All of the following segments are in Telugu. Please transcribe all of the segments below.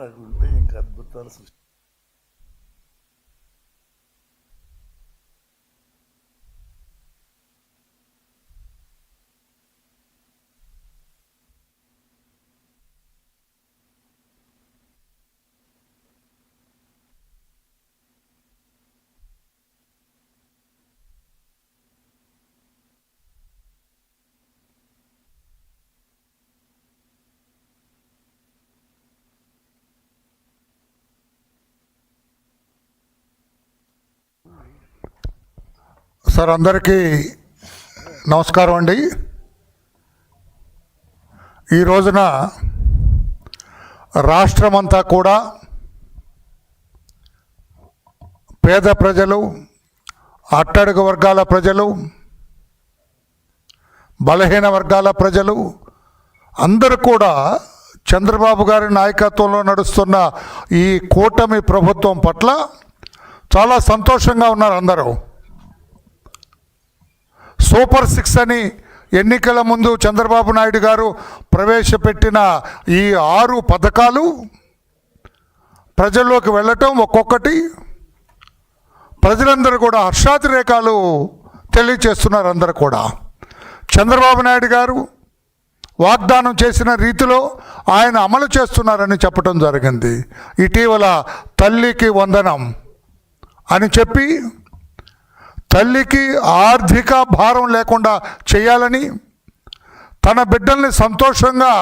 నాకు ఉంటే ఇంకా అద్భుతాలు సృష్టి సార్ అందరికీ నమస్కారం అండి. ఈ రోజున రాష్ట్రమంతా కూడా పేద ప్రజలు అట్టడుగు వర్గాల ప్రజలు బలహీన వర్గాల ప్రజలు అందరూ కూడా చంద్రబాబు గారి నాయకత్వంలో నడుస్తున్న ఈ కూటమి ప్రభుత్వం పట్ల చాలా సంతోషంగా ఉన్నారు అందరూ. సూపర్ సిక్స్ అని ఎన్నికల ముందు చంద్రబాబు నాయుడు గారు ప్రవేశపెట్టిన ఈ ఆరు పథకాలు ప్రజల్లోకి వెళ్ళటం ఒక్కొక్కటి. ప్రజలందరూ కూడా హర్షాతిరేకాలు తెలియచేస్తున్నారు అందరు కూడా. చంద్రబాబు నాయుడు గారు వాగ్దానం చేసిన రీతిలో ఆయన అమలు చేస్తున్నారని చెప్పడం జరిగింది. ఇటీవల తల్లికి వందనం అని చెప్పి తల్లికి ఆర్థిక భారం లేకుండా చేయాలని తన బిడ్డల్ని సంతోషంగా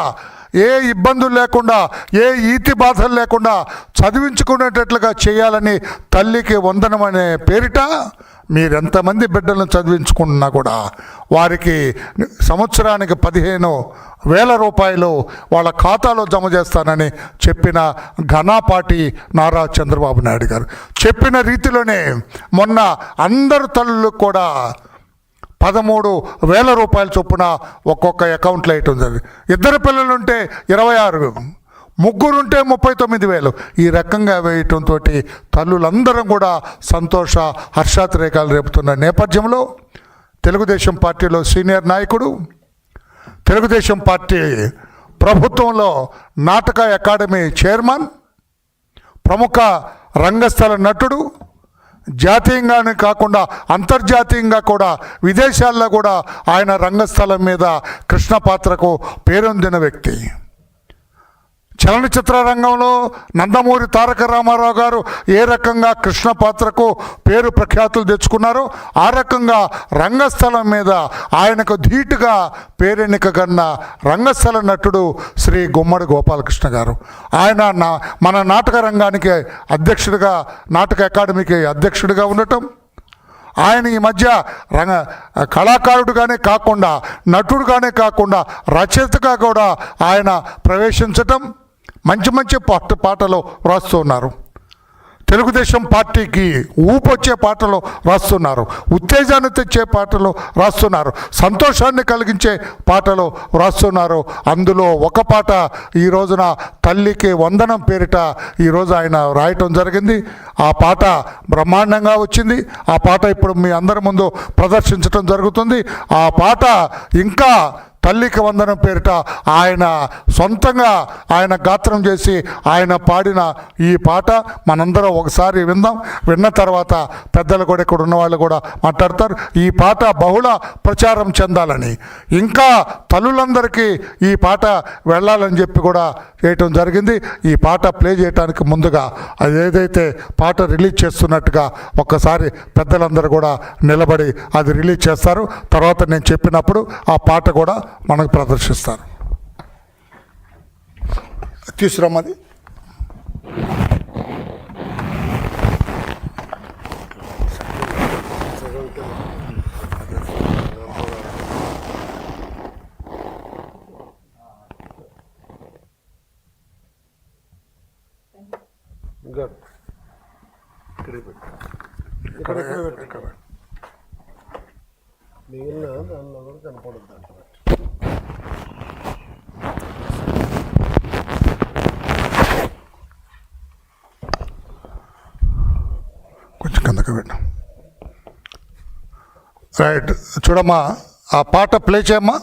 ఏ ఇబ్బందులు లేకుండా ఏ ఈతి బాధలు లేకుండా చదివించుకునేటట్లుగా చేయాలని తల్లికి వందనం అనే పేరిట మీరెంతమంది బిడ్డలను చదివించుకున్నా కూడా వారికి సంవత్సరానికి పదిహేను వేల రూపాయలు వాళ్ళ ఖాతాలో జమ చేస్తానని చెప్పిన ఘనాపాటి నారా చంద్రబాబు నాయుడు గారు. చెప్పిన రీతిలోనే మొన్న అందరు తల్లులకు కూడా పదమూడు వేల రూపాయల చొప్పున ఒక్కొక్క అకౌంట్లో వేయటం జరిగింది. ఇద్దరు పిల్లలుంటే ఇరవై ఆరు ముగ్గురుంటే ముప్పై తొమ్మిది వేలు. ఈ రకంగా వేయటంతో తల్లులందరం కూడా సంతోష హర్షాతిరేకాలు రేపుతున్న నేపథ్యంలో తెలుగుదేశం పార్టీలో సీనియర్ నాయకుడు తెలుగుదేశం పార్టీ ప్రభుత్వంలో నాటక అకాడమీ చైర్మన్ ప్రముఖ రంగస్థల నటుడు జాతీయంగానే కాకుండా అంతర్జాతీయంగా కూడా విదేశాల్లో కూడా ఆయన రంగస్థలం మీద కృష్ణ పాత్రకు పేరొందిన వ్యక్తి. చలనచిత్ర రంగంలో నందమూరి తారక రామారావు గారు ఏ రకంగా కృష్ణ పాత్రకు పేరు ప్రఖ్యాతులు తెచ్చుకున్నారో ఆ రకంగా రంగస్థలం మీద ఆయనకు ధీటుగా పేరెన్నిక కన్న రంగస్థల నటుడు శ్రీ గుమ్మడి గోపాలకృష్ణ గారు. ఆయన నా మన నాటక రంగానికి అధ్యక్షుడిగా నాటక అకాడమీకి అధ్యక్షుడిగా ఉండటం ఆయన ఈ మధ్య రంగ కళాకారుడుగానే కాకుండా నటుడుగానే కాకుండా రచయితగా కూడా ఆయన ప్రవేశించటం మంచి మంచి పాట పాటలు వ్రాస్తున్నారు తెలుగుదేశం పార్టీకి ఊపొచ్చే పాటలు రాస్తున్నారు. ఉత్తేజాన్ని తెచ్చే పాటలు రాస్తున్నారు. సంతోషాన్ని కలిగించే పాటలు రాస్తున్నారు. అందులో ఒక పాట ఈ రోజున తల్లికి వందనం పేరిట ఈరోజు ఆయన రాయటం జరిగింది. ఆ పాట బ్రహ్మాండంగా వచ్చింది. ఆ పాట ఇప్పుడు మీ అందరి ముందు ప్రదర్శించడం జరుగుతుంది. ఆ పాట ఇంకా తల్లికి వందనం పేరిట ఆయన సొంతంగా ఆయన గాత్రం చేసి ఆయన పాడిన ఈ పాట మనందరం ఒకసారి విందాం. విన్న తర్వాత పెద్దలు కూడా ఇక్కడ ఉన్న వాళ్ళు కూడా మాట్లాడతారు. ఈ పాట బహుళ ప్రచారం చెందాలని. ఇంకా తల్లులందరికీ ఈ పాట వెళ్ళాలని చెప్పి కూడా చేయటం జరిగింది. ఈ పాట ప్లే చేయడానికి ముందుగా అది ఏదైతే పాట రిలీజ్ చేస్తున్నట్టుగా ఒక్కసారి పెద్దలందరూ కూడా నిలబడి అది రిలీజ్ చేస్తారు. తర్వాత నేను చెప్పినప్పుడు ఆ పాట కూడా మనకు ప్రదర్శిస్తారు. తీసుకురమ్మది గుడ్ ఇక్కడే పెట్టు ఇక్కడ ఇక్కడ మిగిలిన దానిలో కూడా కనపడద్దు అంట కొంచెం కిందకి పెట్టు రైట్ చూడమ్మా ఆ పాట ప్లే చేయమ్మా.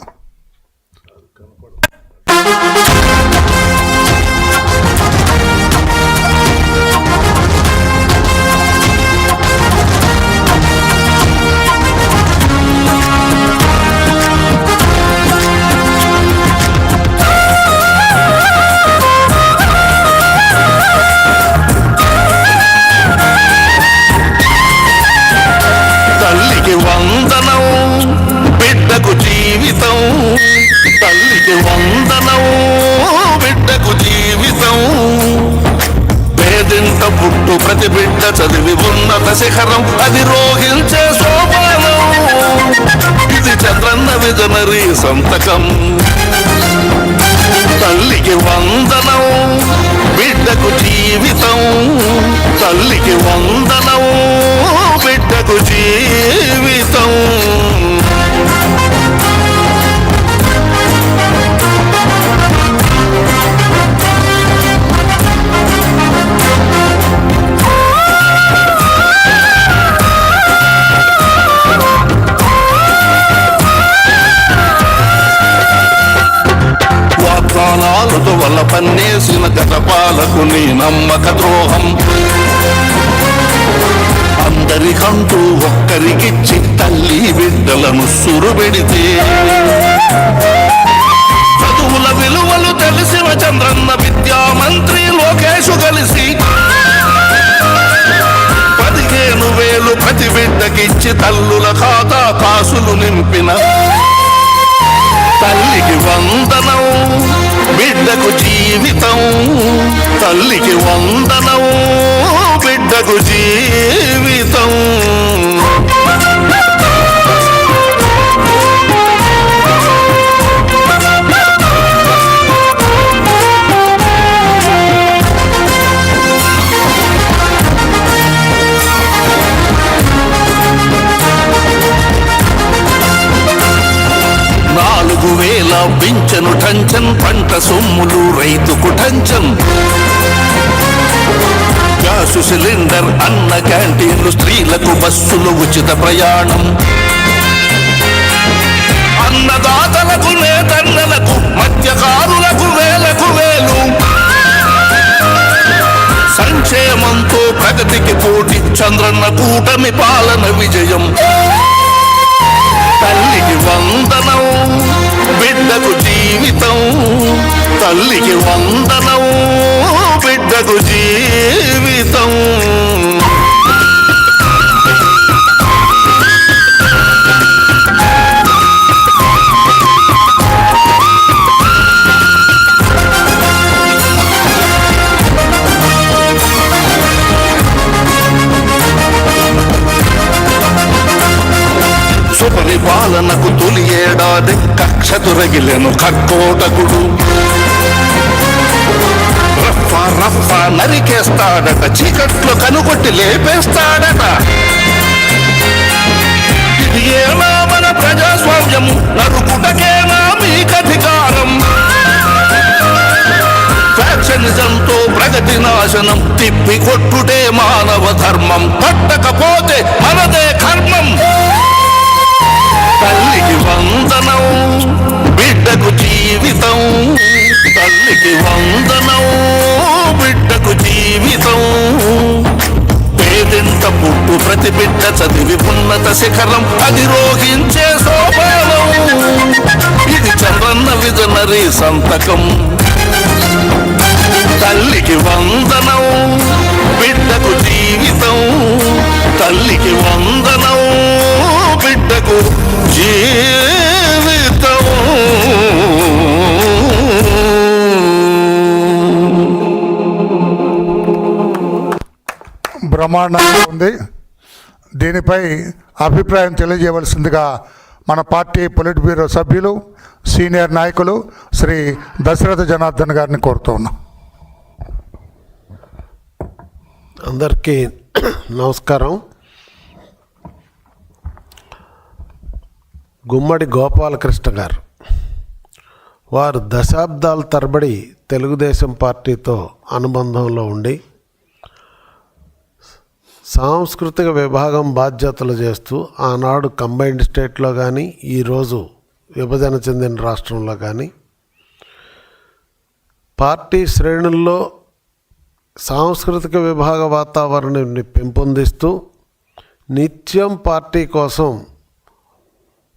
విజనరీ సంతకం. తల్లికి వందనం బిడ్డకు జీవితం. తల్లికి వందనం బిడ్డకు జీవితం. వాగ్దానాలతో వల్ల పన్నేసిన గత పాలకుని నమ్మక ద్రోహం. అందరికంటూ ఒక్కరికిచ్చి తల్లి బిడ్డలను సురుబెడితే. చదువుల విలువలు తెలిసిన చంద్రన్న విద్యా మంత్రి లోకేషు కలిసి పదిహేను వేలు ప్రతి బిడ్డకిచ్చి తల్లుల ఖాతా కాసులు నింపిన. తల్లికి వందనం. బిడ్డకు జీవితం తల్లికి వందనం బిడ్డకు జీవితం. బస్సులు ఉచిత ప్రయాణం. అన్నదాతలకు నేతన్నలకు మత్స్యకారులకు వేలకు వేలు. సంక్షేమంతో ప్రగతికి పోటీ చంద్రన్న కూటమి పాలన విజయం. తల్లికి వందనం బిడ్డకు జీవితం. తల్లికి వందనం బిడ్డకు జీవితం. సుపరిపాలనకు తొలి ఏడాది కక్ష తొరగిలెను కక్కోటకుడు రప్ప రప్ప నరికేస్తాడట చీకట్లు కనుగొట్టి లేపేస్తాడట. ఇది ఏనా మన ప్రజాస్వామ్యము నరుకుటకేనా మీకధికారం. ఫ్యాక్షనిజంతో ప్రగతి నాశనం తిప్పి కొట్టుటే మానవ ధర్మం. పట్టకపోతే మనదే కర్మం. తల్లికి వందనం బిడ్డకు జీవితం. తల్లికి వందనం బిడ్డకు జీవితం. పేదెంత పుట్టు ప్రతి బిడ్డ చదివి ఉన్నత శిఖరం అధిరోహించే సోపానం ఇది చంద్రన్న విజనరీ సంతకం. తల్లికి వందనం బిడ్డకు జీవితం. తల్లికి వందనం. బిడ్డకు జీవితం బ్రహ్మాండంగా ఉంది. దీనిపై అభిప్రాయం తెలియజేయవలసిందిగా మన పార్టీ పొలిట్ బ్యూరో సభ్యులు సీనియర్ నాయకులు శ్రీ దశరథ జనార్దన్ గారిని కోరుతూ ఉన్నాం. అందరికీ నమస్కారం. గుమ్మడి గోపాలకృష్ణ గారు. వారు దశాబ్దాల తరబడి తెలుగుదేశం పార్టీతో అనుబంధంలో ఉండి సాంస్కృతిక విభాగం బాధ్యతలు చేస్తూ ఆనాడు కంబైన్డ్ స్టేట్లో కానీ ఈరోజు విభజన చెందిన రాష్ట్రంలో కానీ పార్టీ శ్రేణుల్లో సాంస్కృతిక విభాగ వాతావరణాన్ని పెంపొందిస్తూ నిత్యం పార్టీ కోసం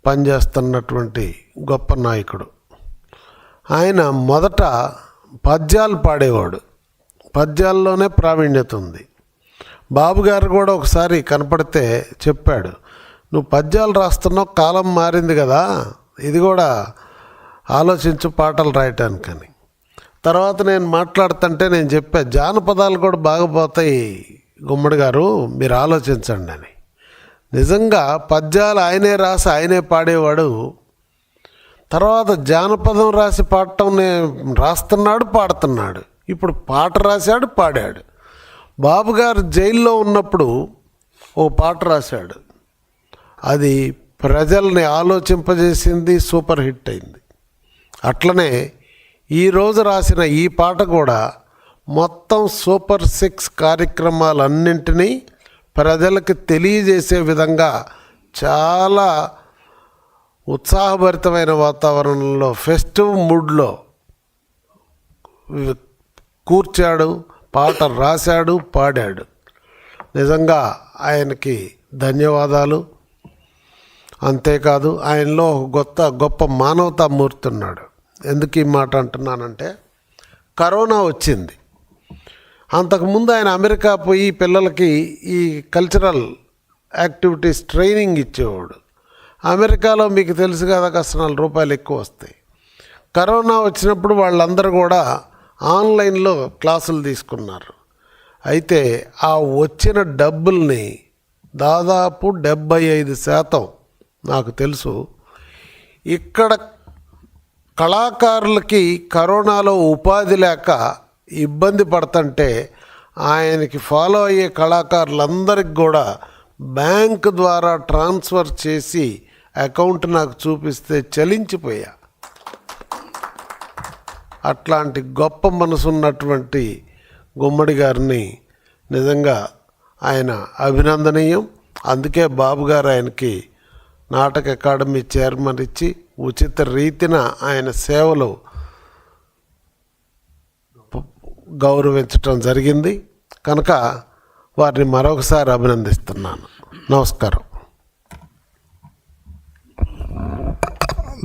పనిచేస్తున్నటువంటి గొప్ప నాయకుడు. ఆయన మొదట పద్యాలు పాడేవాడు. పద్యాల్లోనే ప్రావీణ్యత ఉంది. బాబు గారు కూడా ఒకసారి కనపడితే చెప్పాడు నువ్వు పద్యాలు రాస్తున్నావు కాలం మారింది కదా ఇది కూడా ఆలోచించు పాటలు రాయటానికని. తర్వాత నేను మాట్లాడుతుంటే నేను చెప్పా జానపదాలు కూడా బాగా పోతాయి గుమ్మడి గారు మీరు ఆలోచించండి అని. నిజంగా పద్యాలు ఆయనే రాసి ఆయనే పాడేవాడు. తర్వాత జానపదం రాసి పాడటం రాస్తున్నాడు పాడుతున్నాడు. ఇప్పుడు పాట రాశాడు పాడాడు. బాబుగారు జైల్లో ఉన్నప్పుడు ఓ పాట రాశాడు. అది ప్రజల్ని ఆలోచింపజేసింది సూపర్ హిట్ అయింది. అట్లనే ఈరోజు రాసిన ఈ పాట కూడా మొత్తం సూపర్ సిక్స్ కార్యక్రమాలన్నింటినీ ప్రజలకు తెలియజేసే విధంగా చాలా ఉత్సాహభరితమైన వాతావరణంలో ఫెస్టివ్ మూడ్లో కూర్చాడు పాట రాశాడు పాడాడు. నిజంగా ఆయనకి ధన్యవాదాలు. అంతేకాదు ఆయనలో గొప్ప గొప్ప మానవతామూర్తి ఉన్నాడు. ఎందుకు ఈ మాట అంటున్నానంటే కరోనా వచ్చింది. అంతకుముందు ఆయన అమెరికా పోయి పిల్లలకి ఈ కల్చరల్ యాక్టివిటీస్ ట్రైనింగ్ ఇచ్చేవాడు. అమెరికాలో మీకు తెలుసు కదా కాస్త నాలుగు రూపాయలు ఎక్కువ వస్తాయి. కరోనా వచ్చినప్పుడు వాళ్ళందరూ కూడా ఆన్లైన్లో క్లాసులు తీసుకున్నారు. అయితే ఆ వచ్చిన డబ్బుల్ని దాదాపు డెబ్బై ఐదు శాతం నాకు తెలుసు. ఇక్కడ కళాకారులకి కరోనాలో ఉపాధి లేక ఇబ్బంది పడుతుంటే ఆయనకి ఫాలో అయ్యే కళాకారులందరికి కూడా బ్యాంక్ ద్వారా ట్రాన్స్ఫర్ చేసి అకౌంట్ నాకు చూపిస్తే చలించిపోయా. అట్లాంటి గొప్ప మనసున్నటువంటి గుమ్మడి గారిని నిజంగా ఆయన అభినందనీయం. అందుకే బాబు గారు ఆయనకి నాటక అకాడమీ చైర్మన్ ఇచ్చి ఉచిత రీతిన ఆయన సేవలు ప- గౌరవించటం జరిగింది. కనుక వారిని మరొకసారి అభినందిస్తున్నాను. నమస్కారం.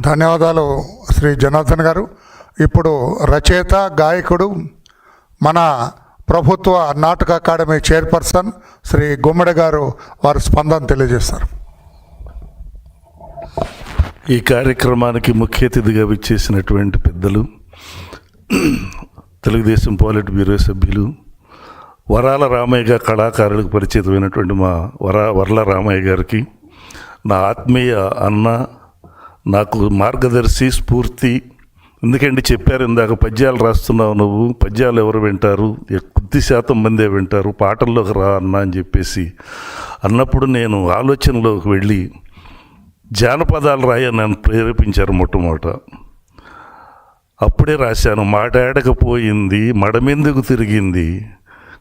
ధన్యవాదాలు శ్రీ జనార్దన్ గారు. ఇప్పుడు రచయిత గాయకుడు మన ప్రభుత్వ నాటక అకాడమీ చైర్పర్సన్ శ్రీ గుమ్మడి గారు వారి స్పందన తెలియజేస్తారు ఈ కార్యక్రమానికి ముఖ్య అతిథిగా విచ్చేసినటువంటి పెద్దలు తెలుగుదేశం పాలిట్ బ్యూరో సభ్యులు వరాల రామయ్య కళాకారులకు పరిచితమైనటువంటి మా వర వరల రామయ్య గారికి నా ఆత్మీయ అన్న నాకు మార్గదర్శి స్ఫూర్తి. ఎందుకంటే చెప్పారు ఇందాక పద్యాలు రాస్తున్నావు నువ్వు పద్యాలు ఎవరు వింటారు? కొద్ది శాతం మందే వింటారు పాటల్లోకి రా అన్న అని చెప్పేసి. అన్నప్పుడు నేను ఆలోచనలోకి వెళ్ళి జానపదాలు రాయని నన్ను ప్రేరేపించారు మొట్టమొదట. అప్పుడే రాశాను మాటాడకపోయింది మడమెందుకు తిరిగింది?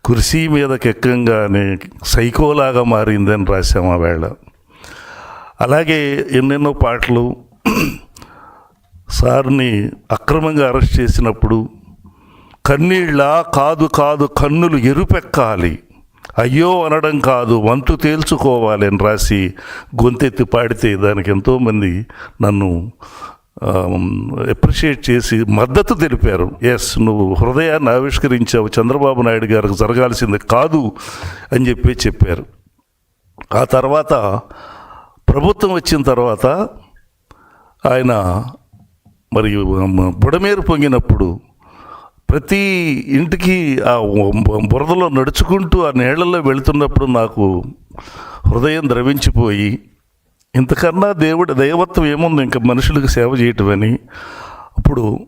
కుర్సీ మీద కెక్కంగానే సైకోలాగా మారిందని రాశాము ఆ వేళ. అలాగే ఎన్నెన్నో పాటలు సార్ని అక్రమంగా అరెస్ట్ చేసినప్పుడు కన్నీళ్ళ కాదు కాదు కన్నులు ఎరుపెక్కాలి అయ్యో అనడం కాదు వంతు తేల్చుకోవాలి అని రాసి గొంతెత్తి పాడితే దానికి ఎంతోమంది నన్ను అప్రిషియేట్ చేసి మద్దతు తెలిపారు. ఎస్ నువ్వు హృదయాన్ని ఆవిష్కరించావు. చంద్రబాబు నాయుడు గారికి జరగాల్సింది కాదు అని చెప్పి చెప్పారు. ఆ తర్వాత ప్రభుత్వం వచ్చిన తర్వాత ఆయన మరి బుడమేరు పొంగినప్పుడు ప్రతి ఇంటికి ఆ బురదలో నడుచుకుంటూ ఆ నీళ్ళలో వెళుతున్నప్పుడు నాకు హృదయం ద్రవించిపోయి ఇంతకన్నా దేవుడు దైవత్వం ఏముంది? ఇంకా మనుషులకు సేవ చేయటమని. అప్పుడు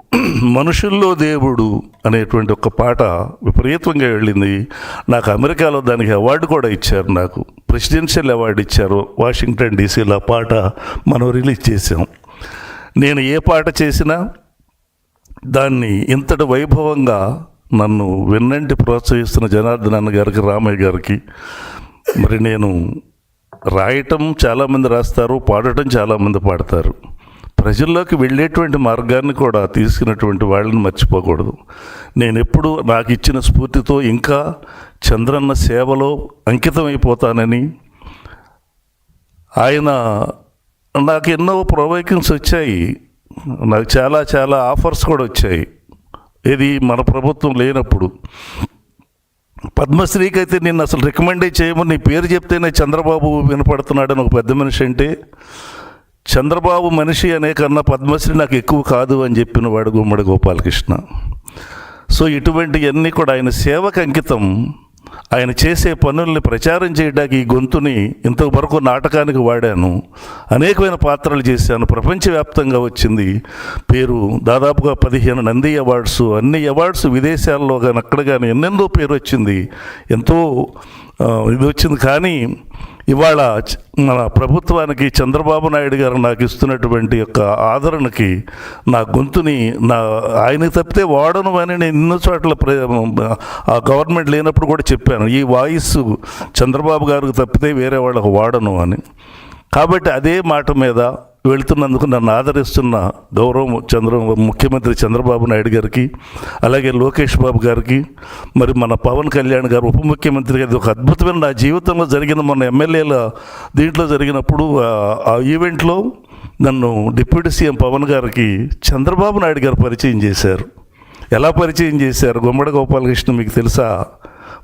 మనుషుల్లో దేవుడు అనేటువంటి ఒక పాట విపరీతంగా వెళ్ళింది. నాకు అమెరికాలో దానికి అవార్డు కూడా ఇచ్చారు నాకు. ప్రెసిడెన్షియల్ అవార్డు ఇచ్చారు. వాషింగ్టన్ డీసీలో ఆ పాట మనం రిలీజ్ చేసాం నేను ఏ పాట చేసినా దాన్ని ఇంతటి వైభవంగా నన్ను వెన్నంటి ప్రోత్సహిస్తున్న జనార్దన్ అన్న గారికి రామయ్య గారికి మరి నేను రాయటం చాలామంది రాస్తారు పాడటం చాలామంది పాడతారు. ప్రజల్లోకి వెళ్ళేటువంటి మార్గాన్ని కూడా తీసుకున్నటువంటి వాళ్ళని మర్చిపోకూడదు. నేను ఎప్పుడు నాకు ఇచ్చిన స్ఫూర్తితో ఇంకా చంద్రన్న సేవలో అంకితమైపోతానని ఆయన నాకు ఎన్నో ప్రొవైకింగ్స్ వచ్చాయి. నాకు చాలా చాలా ఆఫర్స్ కూడా వచ్చాయి. ఇది మన ప్రభుత్వం లేనప్పుడు. పద్మశ్రీకి అయితే నిన్ను అసలు రికమెండే చేయమని నీ పేరు చెప్తేనే చంద్రబాబు వినపడుతున్నాడని ఒక పెద్ద మనిషి అంటే చంద్రబాబు మనిషి అనే కన్నా పద్మశ్రీ నాకు ఎక్కువ కాదు అని చెప్పిన వాడు గుమ్మడి గోపాలకృష్ణ. సో ఇటువంటివన్నీ కూడా ఆయన సేవకు అంకితం. ఆయన చేసే పనుల్ని ప్రచారం చేయడానికి ఈ గొంతుని ఇంతవరకు నాటకానికి వాడాను. అనేకమైన పాత్రలు చేశాను. ప్రపంచవ్యాప్తంగా వచ్చింది. పేరు దాదాపుగా పదిహేను నంది అవార్డ్స్ అన్ని అవార్డ్స్ విదేశాల్లో కానీ అక్కడ కానీ ఎన్నెన్నో పేరు వచ్చింది. ఎంతో ఇది వచ్చింది కానీ ఇవాళ మన ప్రభుత్వానికి చంద్రబాబు నాయుడు గారు నాకు ఇస్తున్నటువంటి యొక్క ఆదరణకి నా గొంతుని నా ఆయన తప్పితే వాడను అని నేను ఎన్నో చోట్ల ఆ గవర్నమెంట్ లేనప్పుడు కూడా చెప్పాను. ఈ వాయిస్ చంద్రబాబు గారికి తప్పితే వేరే వాళ్ళకు వాడను అని. కాబట్టి అదే మాట మీద వెళ్తున్నందుకు నన్ను ఆదరిస్తున్న గౌరవం చంద్ర ముఖ్యమంత్రి చంద్రబాబు నాయుడు గారికి అలాగే లోకేష్ బాబు గారికి మరి మన పవన్ కళ్యాణ్ గారు ఉప ముఖ్యమంత్రి గారి ఒక అద్భుతమైన నా జీవితంలో జరిగిన మన ఎమ్మెల్యేల దీంట్లో జరిగినప్పుడు ఆ- ఆ ఈవెంట్లో నన్ను డిప్యూటీ సీఎం పవన్ గారికి చంద్రబాబు నాయుడు గారు పరిచయం చేశారు. ఎలా పరిచయం చేశారు? గుమ్మడి గోపాలకృష్ణ మీకు తెలుసా?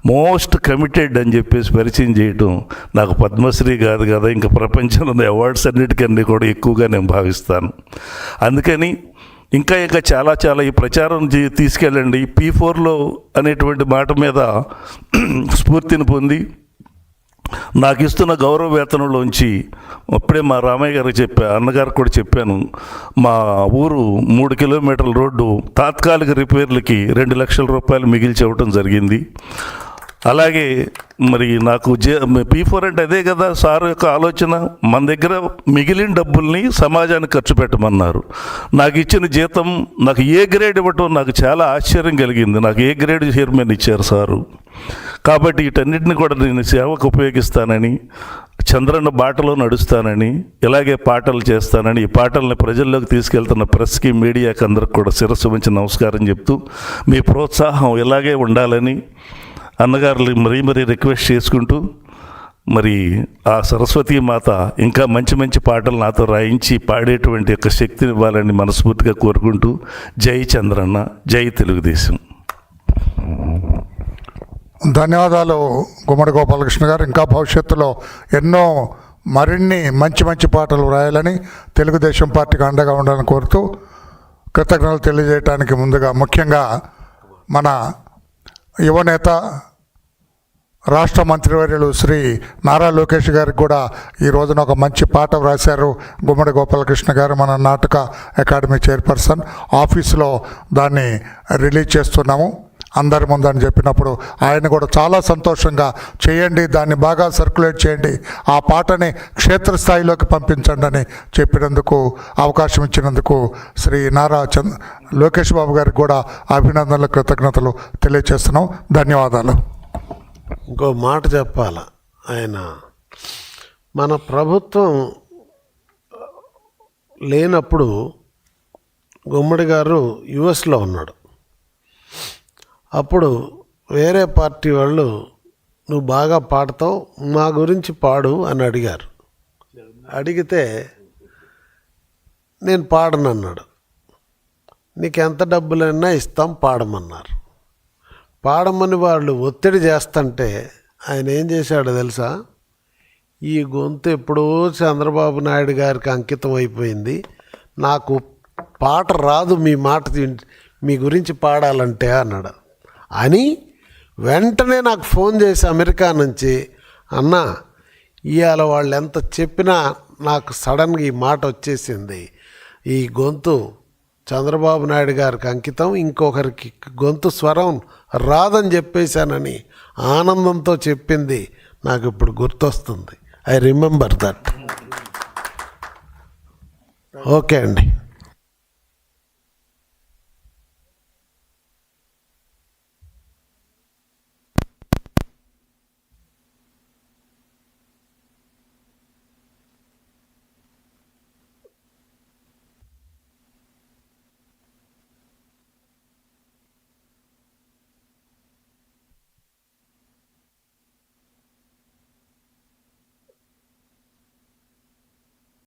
మోస్ట్ కమిటెడ్ అని చెప్పేసి పరిచయం చేయటం నాకు పద్మశ్రీ కాదు కదా ఇంకా ప్రపంచంలో ఉన్న అవార్డ్స్ అన్నిటికన్నీ కూడా ఎక్కువగా నేను భావిస్తాను. అందుకని ఇంకా ఇంకా చాలా చాలా ఈ ప్రచారం తీసుకెళ్ళండి. పీ ఫోర్లో అనేటువంటి మాట మీద స్ఫూర్తిని పొంది నాకు ఇస్తున్న గౌరవ వేతనంలోంచి అప్పుడే మా రామయ్య గారికి చెప్పా అన్నగారికి కూడా చెప్పాను. మా ఊరు మూడు కిలోమీటర్ల రోడ్డు తాత్కాలిక రిపేర్లకి రెండు లక్షల రూపాయలు మిగిల్చి ఇవ్వటం జరిగింది. అలాగే మరి నాకు జే పీ ఫోర్ అంటే అదే కదా సార్ యొక్క ఆలోచన. మన దగ్గర మిగిలిన డబ్బుల్ని సమాజానికి ఖర్చు పెట్టమన్నారు. నాకు ఇచ్చిన జీతం నాకు ఏ గ్రేడ్ ఇవ్వటం నాకు చాలా ఆశ్చర్యం కలిగింది. నాకు ఏ గ్రేడ్ చైర్మన్ ఇచ్చారు సారు? కాబట్టి వీటన్నిటిని కూడా నేను సేవకు ఉపయోగిస్తానని చంద్రన్న బాటలో నడుస్తానని ఇలాగే పాటలు చేస్తానని ఈ పాటల్ని ప్రజల్లోకి తీసుకెళ్తున్న ప్రెస్కి మీడియాకి అందరికి కూడా శిరస్సు ఉంచి నమస్కారం చెప్తూ మీ ప్రోత్సాహం ఇలాగే ఉండాలని అన్నగారులు మరీ మరీ రిక్వెస్ట్ చేసుకుంటూ మరి ఆ సరస్వతీ మాత ఇంకా మంచి మంచి పాటలు నాతో రాయించి పాడేటువంటి యొక్క శక్తిని ఇవ్వాలని మనస్ఫూర్తిగా కోరుకుంటూ జై చంద్రన్న జై తెలుగుదేశం. ధన్యవాదాలు గుమ్మడి గోపాలకృష్ణ గారు. ఇంకా భవిష్యత్తులో ఎన్నో మరిన్ని మంచి మంచి పాటలు రాయాలని తెలుగుదేశం పార్టీకి అండగా ఉండాలని కోరుతూ కృతజ్ఞతలు తెలియజేయడానికి ముందుగా ముఖ్యంగా మన యువనేత రాష్ట్ర మంత్రివర్యులు శ్రీ నారా లోకేష్ గారికి కూడా ఈ రోజున ఒక మంచి పాట వ్రాశారు గుమ్మడి గోపాలకృష్ణ గారు మన నాటక అకాడమీ చైర్పర్సన్. ఆఫీసులో దాన్ని రిలీజ్ చేస్తున్నాము. అందరి ముందని చెప్పినప్పుడు ఆయన కూడా చాలా సంతోషంగా చేయండి దాన్ని బాగా సర్క్యులేట్ చేయండి ఆ పాటని క్షేత్రస్థాయిలోకి పంపించండి అని చెప్పినందుకు అవకాశం ఇచ్చినందుకు శ్రీ నారా చంద్ లోకేష్ బాబు గారికి కూడా అభినందనలు కృతజ్ఞతలు తెలియజేస్తున్నాం. ధన్యవాదాలు. ఇంకో మాట చెప్పాల? ఆయన మన ప్రభుత్వం లేనప్పుడు గుమ్మడి గారు యుఎస్లో ఉన్నాడు. అప్పుడు వేరే పార్టీ వాళ్ళు నువ్వు బాగా పాడతావు మా గురించి పాడు అని అడిగారు. అడిగితే నేను పాడను అన్నాడు నీకు ఎంత డబ్బులైనా ఇస్తాం పాడమన్నారు. పాడమని వాళ్ళు ఒత్తిడి చేస్తుంటే ఆయన ఏం చేశాడో తెలుసా? ఈ గొంతు ఎప్పుడో చంద్రబాబు నాయుడు గారికి అంకితం అయిపోయింది. నాకు పాట రాదు మీ మాట మీ గురించి పాడాలంటే అన్నాడు. అని వెంటనే నాకు ఫోన్ చేసి అమెరికా నుంచి అన్న ఇవాళ వాళ్ళు ఎంత చెప్పినా నాకు సడన్గా ఈ మాట వచ్చేసింది. ఈ గొంతు చంద్రబాబు నాయుడు గారికి అంకితం ఇంకొకరికి గొంతు స్వరం రాదని చెప్పేశానని ఆనందంతో చెప్పింది నాకు ఇప్పుడు గుర్తొస్తుంది. ఐ రిమెంబర్ దట్ ఓకే అండి.